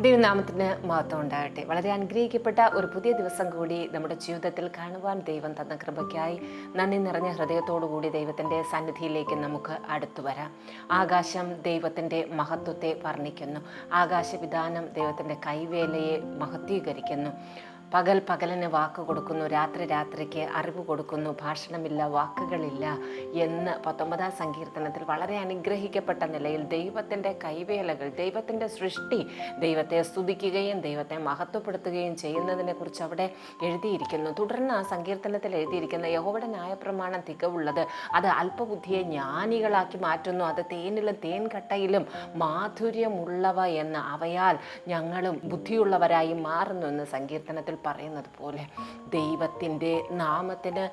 ദൈവനാമത്തിന് മഹത്വം ഉണ്ടാകട്ടെ. വളരെ അനുഗ്രഹിക്കപ്പെട്ട ഒരു പുതിയ ദിവസം കൂടി നമ്മുടെ ജീവിതത്തിൽ കാണുവാൻ ദൈവം തന്ന കൃപയ്ക്കായി നന്ദി നിറഞ്ഞ ഹൃദയത്തോടു കൂടി ദൈവത്തിന്റെ സന്നിധിയിലേക്ക് നമുക്ക് അടുത്തു വരാം. ആകാശം ദൈവത്തിന്റെ മഹത്വത്തെ വർണിക്കുന്നു. ആകാശവിധാനം ദൈവത്തിന്റെ കൈവേലയെ മഹത്വീകരിക്കുന്നു. പകൽ പകലിന് വാക്ക് കൊടുക്കുന്നു രാത്രി രാത്രിക്ക് അറിവ് കൊടുക്കുന്നു ഭാഷണമില്ല വാക്കുകളില്ല എന്ന് പത്തൊമ്പതാം സങ്കീർത്തനത്തിൽ വളരെ അനുഗ്രഹിക്കപ്പെട്ട നിലയിൽ ദൈവത്തിന്റെ കൈവേലകൾ ദൈവത്തിന്റെ സൃഷ്ടി ദൈവത്തെ സ്തുതിക്കുകയും ദൈവത്തെ മഹത്വപ്പെടുത്തുകയും ചെയ്യുന്നതിനെക്കുറിച്ച് അവിടെ എഴുതിയിരിക്കുന്നു. തുടർന്ന് ആ സങ്കീർത്തനത്തിൽ എഴുതിയിരിക്കുന്ന യഹോവയുടെ ന്യായപ്രമാണം തികവുള്ളത് അത് അല്പബുദ്ധിയെ ജ്ഞാനികളാക്കി മാറ്റുന്നു അത് തേനിലും തേൻകട്ടയിലും മാധുര്യമുള്ളവ എന്ന് അവയാൽ ഞങ്ങളും ബുദ്ധിയുള്ളവരായി മാറുന്നു എന്ന് സങ്കീർത്തനത്തിൽ പറയുന്നത് പോലെ ദൈവത്തിന്റെ നാമത്തിന്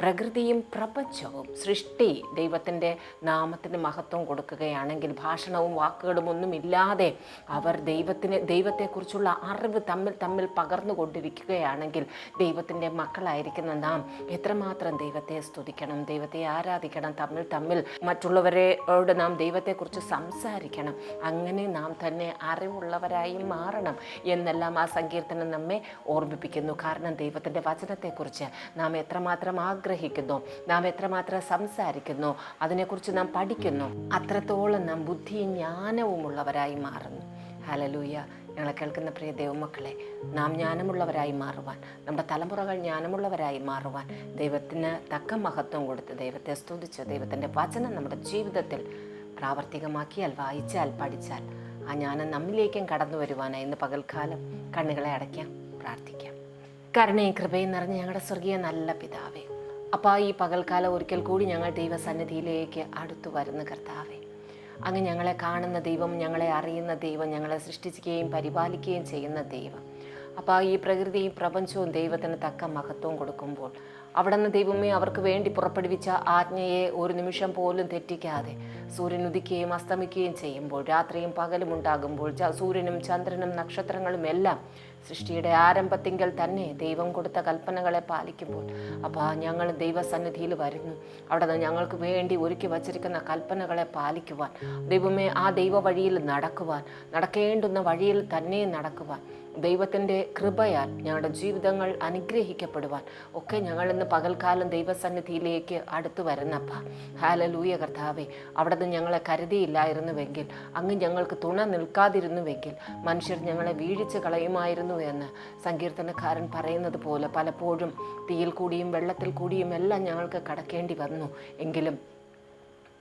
പ്രകൃതിയും പ്രപഞ്ചവും സൃഷ്ടി ദൈവത്തിന്റെ നാമത്തിന് മഹത്വം കൊടുക്കുകയാണെങ്കിൽ ഭാഷണവും വാക്കുകളും ഒന്നുമില്ലാതെ അവർ ദൈവത്തിന് ദൈവത്തെക്കുറിച്ചുള്ള അറിവ് തമ്മിൽ തമ്മിൽ പകർന്നു കൊണ്ടിരിക്കുകയാണെങ്കിൽ ദൈവത്തിന്റെ മക്കളായിരിക്കുന്ന നാം എത്രമാത്രം ദൈവത്തെ സ്തുതിക്കണം ദൈവത്തെ ആരാധിക്കണം തമ്മിൽ തമ്മിൽ മറ്റുള്ളവരോട് നാം ദൈവത്തെക്കുറിച്ച് സംസാരിക്കണം. അങ്ങനെ നാം തന്നെ അറിവുള്ളവരായി മാറണം എന്നെല്ലാം ആ സങ്കീർത്തനം നമ്മെ ഓർമ്മിപ്പിക്കുന്നു. കാരണം ദൈവത്തിന്റെ വചനത്തെക്കുറിച്ച് നാം എത്രമാത്രം ആഗ്രഹിക്കുന്നു. നാം എത്രമാത്രം സംസാരിക്കുന്നു അതിനെക്കുറിച്ച് നാം പഠിക്കുന്നു അത്രത്തോളം നാം ബുദ്ധിയും ജ്ഞാനവും ഉള്ളവരായി മാറുന്നു. ഹലലൂയ ഞങ്ങളെ കേൾക്കുന്ന പ്രിയ ദൈവമക്കളെ നാം ജ്ഞാനമുള്ളവരായി മാറുവാൻ നമ്മുടെ തലമുറകൾ ജ്ഞാനമുള്ളവരായി മാറുവാൻ ദൈവത്തിന് തക്ക മഹത്വം കൊടുത്ത് ദൈവത്തെ സ്തുതിച്ച് ദൈവത്തിന്റെ വചനം നമ്മുടെ ജീവിതത്തിൽ പ്രാവർത്തികമാക്കിയാൽ വായിച്ചാൽ പഠിച്ചാൽ ആ ജ്ഞാനം നമ്മിലേക്കും കടന്നു വരുവാനായി ഇന്ന് പകൽക്കാലം കണ്ണുകളെ അടയ്ക്കാം പ്രാർത്ഥിക്കാം. കരുണയും കൃപയും നിറഞ്ഞ ഞങ്ങളുടെ സ്വർഗീയ നല്ല പിതാവേ അപ്പോൾ ഈ പകൽക്കാലം ഒരിക്കൽ കൂടി ഞങ്ങൾ ദൈവസന്നിധിയിലേക്ക് അടുത്തു വരുന്ന കർത്താവെ. അങ്ങ് ഞങ്ങളെ കാണുന്ന ദൈവം ഞങ്ങളെ അറിയുന്ന ദൈവം ഞങ്ങളെ സൃഷ്ടിക്കുകയും പരിപാലിക്കുകയും ചെയ്യുന്ന ദൈവം. അപ്പോൾ ഈ പ്രകൃതിയും പ്രപഞ്ചവും ദൈവത്തിന് തക്ക മഹത്വം കൊടുക്കുമ്പോൾ അവിടെ നിന്ന് ദൈവമേ അവർക്ക് വേണ്ടി പുറപ്പെടുവിച്ച ആജ്ഞയെ ഒരു നിമിഷം പോലും തെറ്റിക്കാതെ സൂര്യൻ ഉദിക്കുകയും അസ്തമിക്കുകയും ചെയ്യുമ്പോൾ രാത്രിയും പകലും ഉണ്ടാകുമ്പോൾ സൂര്യനും ചന്ദ്രനും നക്ഷത്രങ്ങളും എല്ലാം സൃഷ്ടിയുടെ ആരംഭത്തിങ്കൽ തന്നെ ദൈവം കൊടുത്ത കൽപ്പനകളെ പാലിക്കുമ്പോൾ അപ്പോൾ ഞങ്ങൾ ദൈവസന്നിധിയിൽ വരുന്നു. അവിടെ നിന്ന് ഞങ്ങൾക്ക് വേണ്ടി ഒരുക്കി വച്ചിരിക്കുന്ന കൽപ്പനകളെ പാലിക്കുവാൻ ദൈവമേ ആ ദൈവ വഴിയിൽ നടക്കുവാൻ നടക്കേണ്ടുന്ന വഴിയിൽ തന്നെ നടക്കുവാൻ ദൈവത്തിന്റെ കൃപയാൽ ഞങ്ങളുടെ ജീവിതങ്ങൾ അനുഗ്രഹിക്കപ്പെടുവാൻ ഒക്കെ ഞങ്ങൾ ഇന്ന് പകൽക്കാലം ദൈവസന്നിധിയിലേക്ക് അടുത്തു വരുന്നപ്പ. ഹാലലൂയ കർത്താവെ. അവിടെ നിന്ന് ഞങ്ങളെ കരുതിയില്ലായിരുന്നുവെങ്കിൽ അങ്ങ് ഞങ്ങൾക്ക് തുണ നിൽക്കാതിരുന്നുവെങ്കിൽ മനുഷ്യർ ഞങ്ങളെ വീഴിച്ച് കളയുമായിരുന്നു എന്ന് സങ്കീർത്തനക്കാരൻ പറയുന്നത് പോലെ പലപ്പോഴും തീയിൽ കൂടിയും വെള്ളത്തിൽ കൂടിയും എല്ലാം ഞങ്ങൾക്ക് കടക്കേണ്ടി വന്നു. എങ്കിലും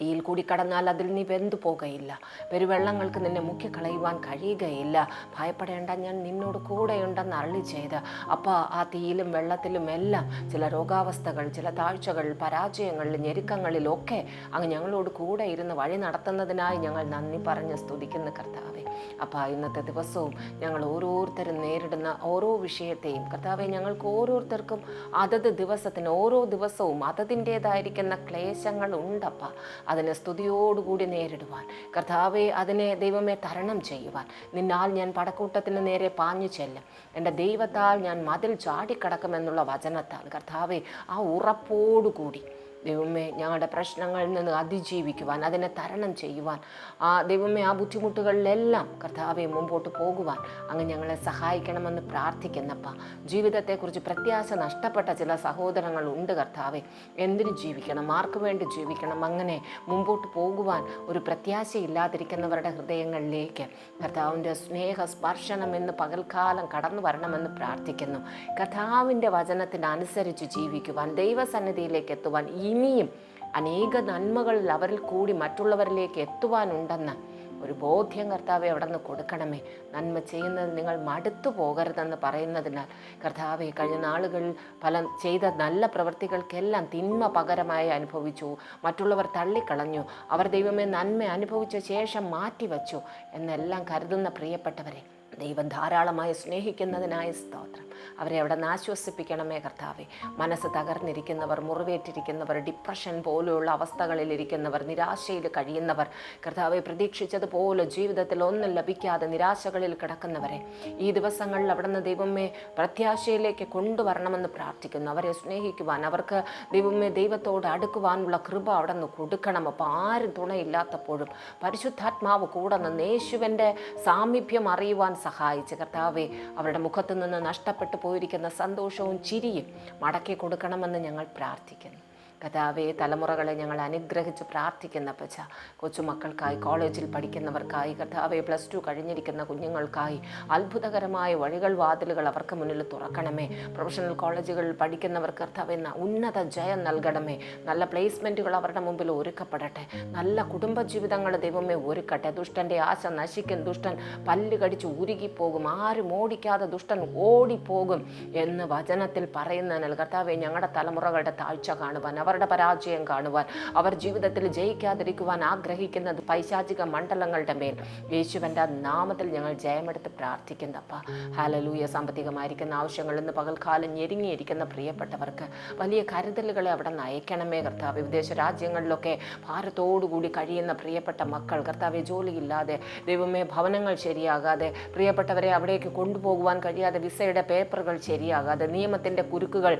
തീയിൽ കൂടി കടന്നാൽ അതിൽ നീ വെന്തു പോകുകയില്ല പെരുവെള്ളങ്ങൾക്ക് നിന്നെ മുക്കിക്കളയുവാൻ കഴിയുകയില്ല. ഭയപ്പെടേണ്ട ഞാൻ നിന്നോട് കൂടെയുണ്ടെന്ന് അരളി ചെയ്ത് അപ്പോൾ ആ തീയിലും വെള്ളത്തിലും എല്ലാം ചില രോഗാവസ്ഥകൾ ചില താഴ്ചകൾ പരാജയങ്ങളിൽ ഞെരുക്കങ്ങളിലൊക്കെ അങ്ങ് ഞങ്ങളോട് കൂടെ ഇരുന്ന് വഴി നടത്തുന്നതിനായി ഞങ്ങൾ നന്ദി പറഞ്ഞ് സ്തുതിക്കുന്ന കർത്താവെ. അപ്പോൾ ഇന്നത്തെ ദിവസവും ഞങ്ങൾ ഓരോരുത്തരും നേരിടുന്ന ഓരോ വിഷയത്തെയും കർത്താവെ ഞങ്ങൾക്ക് ഓരോരുത്തർക്കും അതത് ദിവസത്തിന് ഓരോ ദിവസവും അതതിന്റേതായിരിക്കുന്ന ക്ലേശങ്ങൾ ഉണ്ടപ്പ. അതിനെ സ്തുതിയോടുകൂടി നേരിടുവാൻ. കർത്താവെ അതിനെ ദൈവമേ തരണം ചെയ്യുവാൻ. നിന്നാൽ ഞാൻ പടക്കൂട്ടത്തിന് നേരെ പാഞ്ഞു ചെല്ലും. എന്റെ ദൈവത്താൽ ഞാൻ മതിൽ ചാടിക്കടക്കുമെന്നുള്ള വചനത്താൽ കർത്താവെ ആ ഉറപ്പോടുകൂടി ദൈവമേ ഞങ്ങളുടെ പ്രശ്നങ്ങളിൽ നിന്ന് അതിജീവിക്കുവാൻ അതിനെ തരണം ചെയ്യുവാൻ ആ ദൈവമേ ആ ബുദ്ധിമുട്ടുകളിലെല്ലാം കർത്താവെ മുമ്പോട്ട് പോകുവാൻ അങ്ങ് ഞങ്ങളെ സഹായിക്കണമെന്ന് പ്രാർത്ഥിക്കുന്നപ്പ. ജീവിതത്തെക്കുറിച്ച് പ്രത്യാശ നഷ്ടപ്പെട്ട ചില സഹോദരങ്ങൾ ഉണ്ട് കർത്താവെ. എന്തിനു ജീവിക്കണം? ആർക്ക് വേണ്ടി ജീവിക്കണം? അങ്ങനെ മുമ്പോട്ട് പോകുവാൻ ഒരു പ്രത്യാശയില്ലാതിരിക്കുന്നവരുടെ ഹൃദയങ്ങളിലേക്ക് കർത്താവിന്റെ സ്നേഹ സ്പർശനം എന്ന് പകൽക്കാലം കടന്നു വരണമെന്ന് പ്രാർത്ഥിക്കുന്നു. കർത്താവിന്റെ വചനത്തിനനുസരിച്ച് ജീവിക്കുവാൻ ദൈവസന്നിധിയിലേക്ക് എത്തുവാൻ ഇനിയും അനേക നന്മകൾ അവരിൽ കൂടി മറ്റുള്ളവരിലേക്ക് എത്തുവാനുണ്ടെന്ന് ഒരു ബോധ്യം കർത്താവെ അവിടെ നിന്ന് കൊടുക്കണമേ. നന്മ ചെയ്യുന്നത് നിങ്ങൾ മടുത്തു പോകരുതെന്ന് പറയുന്നതിനാൽ കർത്താവെ കഴിഞ്ഞ നാളുകൾ പല ചെയ്ത നല്ല പ്രവൃത്തികൾക്കെല്ലാം തിന്മ പകരമായി അനുഭവിച്ചു. മറ്റുള്ളവർ തള്ളിക്കളഞ്ഞു. അവർ ദൈവമേ നന്മ അനുഭവിച്ച ശേഷം മാറ്റിവെച്ചു എന്നെല്ലാം കരുതുന്ന പ്രിയപ്പെട്ടവരെ ദൈവം ധാരാളമായി സ്നേഹിക്കുന്നതിനായ സ്തോത്രം. അവരെ അവിടെ നിന്ന് ആശ്വസിപ്പിക്കണമേ കർത്താവെ. മനസ്സ് തകർന്നിരിക്കുന്നവർ മുറിവേറ്റിരിക്കുന്നവർ ഡിപ്രഷൻ പോലെയുള്ള അവസ്ഥകളിലിരിക്കുന്നവർ നിരാശയിൽ കഴിയുന്നവർ കർത്താവെ പ്രതീക്ഷിച്ചതുപോലെ ജീവിതത്തിൽ ഒന്നും ലഭിക്കാതെ നിരാശകളിൽ കിടക്കുന്നവരെ ഈ ദിവസങ്ങളിൽ അവിടെ നിന്ന് ദൈവമേ പ്രത്യാശയിലേക്ക് കൊണ്ടുവരണമെന്ന് പ്രാർത്ഥിക്കുന്നു. അവരെ സ്നേഹിക്കുവാൻ അവർക്ക് ദൈവമേ ദൈവത്തോട് അടുക്കുവാനുള്ള കൃപ അവിടെ നിന്ന് കൊടുക്കണം. അപ്പോൾ ആരും തുണയില്ലാത്തപ്പോഴും പരിശുദ്ധാത്മാവ് കൂടെ നിന്ന് യേശുവിന്റെ സാമീപ്യം അറിയുവാൻ സഹായിച്ച് കർത്താവെ അവരുടെ മുഖത്തു നിന്ന് നഷ്ടപ്പെട്ടു പോയിരിക്കുന്ന സന്തോഷവും ചിരിയും മടക്കി കൊടുക്കണമെന്ന് ഞങ്ങൾ പ്രാർത്ഥിക്കുന്നു. കഥാവെ തലമുറകളെ ഞങ്ങൾ അനുഗ്രഹിച്ച് പ്രാർത്ഥിക്കുന്ന പച്ച കൊച്ചുമക്കൾക്കായി കോളേജിൽ പഠിക്കുന്നവർക്കായി കഥാവെ പ്ലസ് ടു കഴിഞ്ഞിരിക്കുന്ന കുഞ്ഞുങ്ങൾക്കായി അത്ഭുതകരമായ വഴികൾ വാതിലുകൾ അവർക്ക് മുന്നിൽ തുറക്കണമേ. പ്രൊഫഷണൽ കോളേജുകളിൽ പഠിക്കുന്നവർക്ക് കർത്താവെ ഉന്നത ജയം നൽകണമേ. നല്ല പ്ലേസ്മെന്റുകൾ അവരുടെ മുമ്പിൽ ഒരുക്കപ്പെടട്ടെ. നല്ല കുടുംബജീവിതങ്ങൾ ദൈവമേ ഒരുക്കട്ടെ. ദുഷ്ടന്റെ ആശ നശിക്കും. ദുഷ്ടൻ പല്ല് കടിച്ച് ഉരുകിപ്പോകും. ആരും ഓടിക്കാതെ ദുഷ്ടൻ ഓടിപ്പോകും എന്ന് വചനത്തിൽ പറയുന്നതിനാൽ കർത്താവെ ഞങ്ങളുടെ തലമുറകളുടെ താഴ്ച കാണുവാൻ അവരുടെ പരാജയം കാണുവാൻ അവർ ജീവിതത്തിൽ ജയിക്കാതിരിക്കുവാൻ ആഗ്രഹിക്കുന്നത് പൈശാചിക മണ്ഡലങ്ങളുടെ മേൽ. യേശുവിന്റെ നാമത്തിൽ ഞങ്ങൾ ജയമെടുത്ത് പ്രാർത്ഥിക്കുന്നപ്പ ഹാലലൂയ സാമ്പത്തികമായിരിക്കുന്ന ആവശ്യങ്ങൾ നിന്ന് പകൽക്കാലം ഞെരുങ്ങിയിരിക്കുന്ന പ്രിയപ്പെട്ടവർക്ക് വലിയ കരുതലുകളെ അവിടെ നയിക്കണമേ കർത്താവ്. വിദേശ രാജ്യങ്ങളിലൊക്കെ ഭാരത്തോടുകൂടി കഴിയുന്ന പ്രിയപ്പെട്ട മക്കൾ കർത്താവെ ജോലിയില്ലാതെ ദൈവമേ ഭവനങ്ങൾ ശരിയാകാതെ പ്രിയപ്പെട്ടവരെ അവിടേക്ക് കൊണ്ടുപോകുവാൻ കഴിയാതെ വിസയുടെ പേപ്പറുകൾ ശരിയാകാതെ നിയമത്തിന്റെ കുരുക്കുകൾ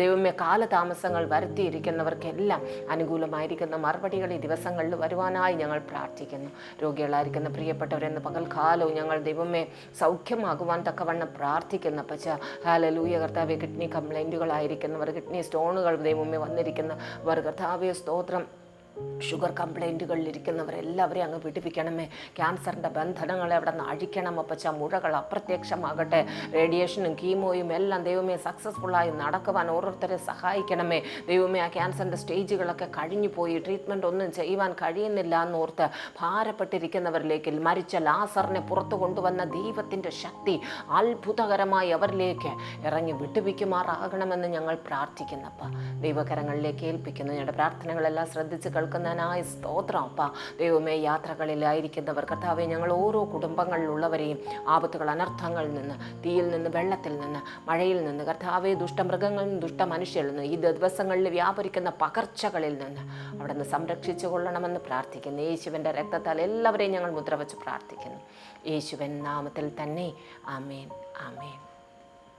ദൈവമേ കാലതാമസങ്ങൾ വരുത്തിയിരിക്കുന്നവർക്കെല്ലാം അനുകൂലമായിരിക്കുന്ന മറുപടികൾ ഈ ദിവസങ്ങളിൽ വരുവാനായി ഞങ്ങൾ പ്രാർത്ഥിക്കുന്നു. രോഗികളായിരിക്കുന്ന പ്രിയപ്പെട്ടവരെന്ന് പകൽക്കാലവും ഞങ്ങൾ ദൈവമേ സൗഖ്യമാകുവാൻ തക്കവണ്ണം പ്രാർത്ഥിക്കുന്ന. പച്ച ഹാലലൂയ കർത്താവ് കിഡ്നി കംപ്ലൈന്റുകളായിരിക്കുന്നവർ കിഡ്നി സ്റ്റോണുകൾ ദൈവമേ വന്നിരിക്കുന്നവർ കർത്താവെ സ്തോത്രം. ഷുഗർ കംപ്ലൈന്റുകളിലിരിക്കുന്നവരെല്ലാവരെയും അങ്ങ് പിടിപ്പിക്കണമേ ക്യാൻസറിന്റെ ബന്ധനങ്ങളെ അവിടെ നിന്ന് അഴിക്കണം അപ്പച്ച. മുഴകൾ അപ്രത്യക്ഷമാകട്ടെ. റേഡിയേഷനും കീമോയും എല്ലാം ദൈവമേ സക്സസ്ഫുള്ളായി നടക്കുവാൻ ഓരോരുത്തരെ സഹായിക്കണമേ. ദൈവമേ ആ ക്യാൻസറിന്റെ സ്റ്റേജുകളൊക്കെ കഴിഞ്ഞു പോയി. ട്രീറ്റ്മെന്റ് ഒന്നും ചെയ്യുവാൻ കഴിയുന്നില്ല എന്നോർത്ത് ഭാരപ്പെട്ടിരിക്കുന്നവരിലേക്ക് മരിച്ച ലാസറിനെ പുറത്തു കൊണ്ടുവന്ന ദൈവത്തിന്റെ ശക്തി അത്ഭുതകരമായി അവരിലേക്ക് ഇറങ്ങി വിട്ടുപിക്കുമാറാകണമെന്ന് ഞങ്ങൾ പ്രാർത്ഥിക്കുന്നപ്പ. ദൈവകരങ്ങളിലേക്ക് ഏൽപ്പിക്കുന്നു. ഞങ്ങളുടെ പ്രാർത്ഥനകളെല്ലാം ശ്രദ്ധിച്ച് കേൾക്കുന്നതിനായ സ്തോത്രം. അപ്പ ദൈവമേ യാത്രകളിലായിരിക്കുന്നവർ കർത്താവെ ഞങ്ങൾ ഓരോ കുടുംബങ്ങളിലുള്ളവരെയും ആപത്തുകൾ അനർത്ഥങ്ങളിൽ നിന്ന് തീയിൽ നിന്ന് വെള്ളത്തിൽ നിന്ന് മഴയിൽ നിന്ന് കർത്താവെ ദുഷ്ടമൃഗങ്ങളിൽ നിന്ന് ദുഷ്ട മനുഷ്യരിൽ നിന്ന് ഈ ദിവസങ്ങളിൽ വ്യാപരിക്കുന്ന പകർച്ചകളിൽ നിന്ന് അവിടെ നിന്ന് സംരക്ഷിച്ചു കൊള്ളണമെന്ന് പ്രാർത്ഥിക്കുന്നു. യേശുവിന്റെ രക്തത്താൽ എല്ലാവരെയും ഞങ്ങൾ മുദ്ര മുദ്രവച്ച് പ്രാർത്ഥിക്കുന്നു. യേശുവൻ നാമത്തിൽ തന്നെ. ആമേൻ. ആമേൻ.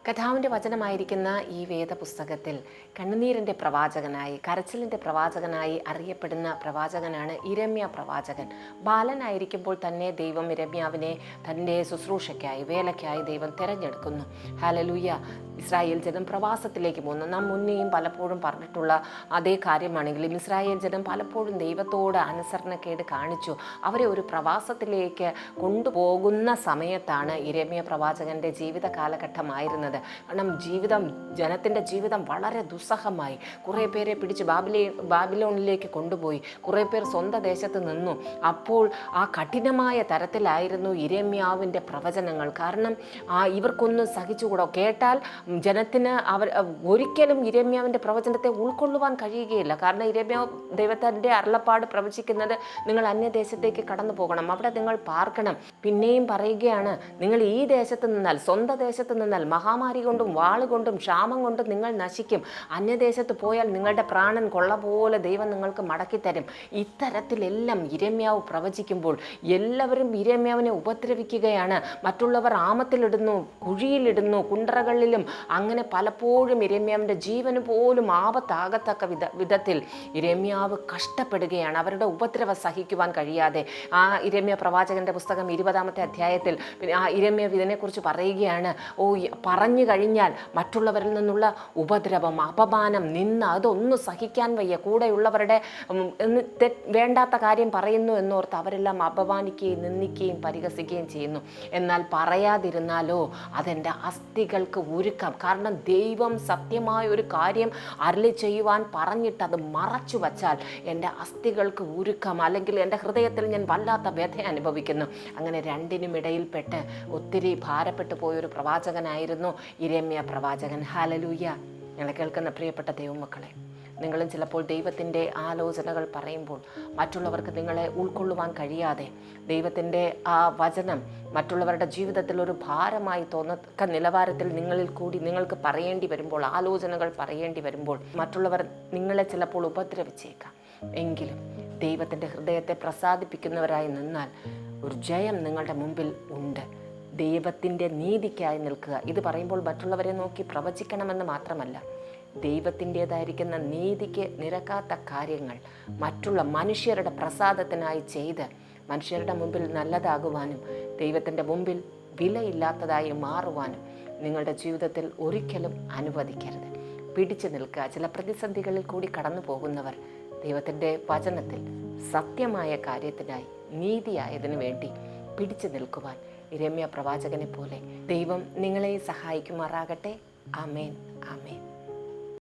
കഥാവിന്റെ വചനമായിരിക്കുന്ന ഈ വേദപുസ്തകത്തിൽ കണ്ണുനീരിന്റെ പ്രവാചകനായി കരച്ചിലിന്റെ പ്രവാചകനായി അറിയപ്പെടുന്ന പ്രവാചകനാണ് ഇരമ്യ പ്രവാചകൻ. ബാലനായിരിക്കുമ്പോൾ തന്നെ ദൈവം ഇരമ്യാവിനെ തന്റെ ശുശ്രൂഷയ്ക്കായി വേലയ്ക്കായി ദൈവം തിരഞ്ഞെടുക്കുന്നു. ഹാലലൂയ ഇസ്രായേൽ ജനം പ്രവാസത്തിലേക്ക് പോകുന്നു. നാം മുന്നേയും പലപ്പോഴും പറഞ്ഞിട്ടുള്ള അതേ കാര്യമാണെങ്കിലും ഇസ്രായേൽ ജനം പലപ്പോഴും ദൈവത്തോട് അനുസരണക്കേട് കാണിച്ചു. അവരെ ഒരു പ്രവാസത്തിലേക്ക് കൊണ്ടുപോകുന്ന സമയത്താണ് ഇരമ്യ പ്രവാചകന്റെ ജീവിത കാലഘട്ടമായിരുന്നത് കാരണം ജീവിതം ജനത്തിന്റെ ജീവിതം വളരെ ദുസ്സഹമായി. കുറേ പേരെ പിടിച്ച് ബാബിലേ ബാബിലോണിലേക്ക് കൊണ്ടുപോയി. കുറേ പേർ സ്വന്തം ദേശത്ത് നിന്നു. അപ്പോൾ ആ കഠിനമായ തരത്തിലായിരുന്നു ഇരമ്യാവിന്റെ പ്രവചനങ്ങൾ. കാരണം ആ ഇവർക്കൊന്നും സഹിച്ചുകൂടോ. കേട്ടാൽ ജനത്തിന് അവർ ഒരിക്കലും ഇരമ്യാവിന്റെ പ്രവചനത്തെ ഉൾക്കൊള്ളുവാൻ കഴിയുകയില്ല. കാരണം ഇരമ്യാവ് ദൈവത്തിന്റെ അരുളപ്പാട് പ്രവചിക്കുന്നത് നിങ്ങൾ അന്യദേശത്തേക്ക് കടന്നു പോകണം. അവിടെ നിങ്ങൾ പാർക്കണം. പിന്നെയും പറയുകയാണ് നിങ്ങൾ ഈ ദേശത്ത് നിന്നാൽ സ്വന്തം ദേശത്ത് നിന്നാൽ മഹാമാരി കൊണ്ടും വാൾ കൊണ്ടും ക്ഷാമം കൊണ്ടും നിങ്ങൾ നശിക്കും. അന്യദേശത്ത് പോയാൽ നിങ്ങളുടെ പ്രാണൻ കൊള്ള പോലെ ദൈവം നിങ്ങൾക്ക് മടക്കിത്തരും ഇത്തരത്തിലെല്ലാം ഇരമ്യാവ് പ്രവചിക്കുമ്പോൾ എല്ലാവരും ഇരമ്യാവിനെ ഉപദ്രവിക്കുകയാണ്. മറ്റുള്ളവർ ആമത്തിലിടുന്നു കുഴിയിലിടുന്നു കുണ്ടറകളിലും അങ്ങനെ പലപ്പോഴും ഇരമ്യാവിന്റെ ജീവന് പോലും ആപത്താകത്തക്ക വിധ വിധത്തിൽ ഇരമ്യാവ് കഷ്ടപ്പെടുകയാണ്. അവരുടെ ഉപദ്രവ സഹിക്കുവാൻ കഴിയാതെ. ആ ഇരമ്യ പ്രവാചകന്റെ പുസ്തകം ഇരുപതാമത്തെ അധ്യായത്തിൽ ആ ഇരമ്യ ഇതിനെക്കുറിച്ച് പറയുകയാണ്. ഓ ഈ പറഞ്ഞു കഴിഞ്ഞാൽ മറ്റുള്ളവരിൽ നിന്നുള്ള ഉപദ്രവം അപമാനം നിന്ന് അതൊന്നും സഹിക്കാൻ വയ്യ. കൂടെയുള്ളവരുടെ വേണ്ടാത്ത കാര്യം പറയുന്നു എന്നോർത്ത് അവരെല്ലാം അപമാനിക്കുകയും നിന്ദിക്കുകയും പരിഹസിക്കുകയും ചെയ്യുന്നു. എന്നാൽ പറയാതിരുന്നാലോ അതെന്റെ അസ്ഥികൾക്ക് ഒരുക്കം. കാരണം ദൈവം സത്യമായ ഒരു കാര്യം അരളി ചെയ്യുവാൻ പറഞ്ഞിട്ട് അത് മറച്ചു വച്ചാൽ എന്റെ അസ്ഥികൾക്ക് ഉരുക്കം അല്ലെങ്കിൽ എന്റെ ഹൃദയത്തിൽ ഞാൻ വല്ലാത്ത വ്യഥ അനുഭവിക്കുന്നു. അങ്ങനെ രണ്ടിനും ഇടയിൽപ്പെട്ട് ഒത്തിരി ഭാരപ്പെട്ടു പോയൊരു പ്രവാചകനായിരുന്നു. ഇരമ്യ പ്രവാചകൻ. ഹാലലൂയ ഞങ്ങളെ കേൾക്കുന്ന പ്രിയപ്പെട്ട ദൈവമക്കളെ നിങ്ങളും ചിലപ്പോൾ ദൈവത്തിന്റെ ആലോചനകൾ പറയുമ്പോൾ മറ്റുള്ളവർക്ക് നിങ്ങളെ ഉൾക്കൊള്ളുവാൻ കഴിയാതെ ദൈവത്തിന്റെ ആ വചനം മറ്റുള്ളവരുടെ ജീവിതത്തിൽ ഒരു ഭാരമായി തോന്നത്തക്ക നിലവാരത്തിൽ നിങ്ങളിൽ കൂടി നിങ്ങൾക്ക് പറയേണ്ടി വരുമ്പോൾ ആലോചനകൾ പറയേണ്ടി വരുമ്പോൾ മറ്റുള്ളവർ നിങ്ങളെ ചിലപ്പോൾ ഉപദ്രവിച്ചേക്കാം. എങ്കിലും ദൈവത്തിന്റെ ഹൃദയത്തെ പ്രസാദിപ്പിക്കുന്നവരായി നിന്നാൽ ഒരു ജയം നിങ്ങളുടെ മുമ്പിൽ ഉണ്ട്. ദൈവത്തിന്റെ നീതിക്കായി നിൽക്കുക. ഇത് പറയുമ്പോൾ മറ്റുള്ളവരെ നോക്കി പ്രവചിക്കണമെന്ന് മാത്രമല്ല ദൈവത്തിന്റെതായിരിക്കുന്ന നീതിക്ക് നിരക്കാത്ത കാര്യങ്ങൾ മറ്റുള്ള മനുഷ്യരുടെ പ്രസാദത്തിനായി ചെയ്ത് മനുഷ്യരുടെ മുമ്പിൽ നല്ലതാകുവാനും ദൈവത്തിന്റെ മുമ്പിൽ വിലയില്ലാത്തതായി മാറുവാനും നിങ്ങളുടെ ജീവിതത്തിൽ ഒരിക്കലും അനുവദിക്കരുത്. പിടിച്ചു നിൽക്കുക. ചില പ്രതിസന്ധികളിൽ കൂടി കടന്നു പോകുന്നവർ ദൈവത്തിന്റെ വചനത്തിൽ സത്യമായ കാര്യത്തിനായി നീതിയായതിനു വേണ്ടി പിടിച്ചു നിൽക്കുവാൻ രമ്യ പ്രവാചകനെ പോലെ ദൈവം നിങ്ങളെ സഹായിക്കുമാറാകട്ടെ. അമേൻ ആമേൻ.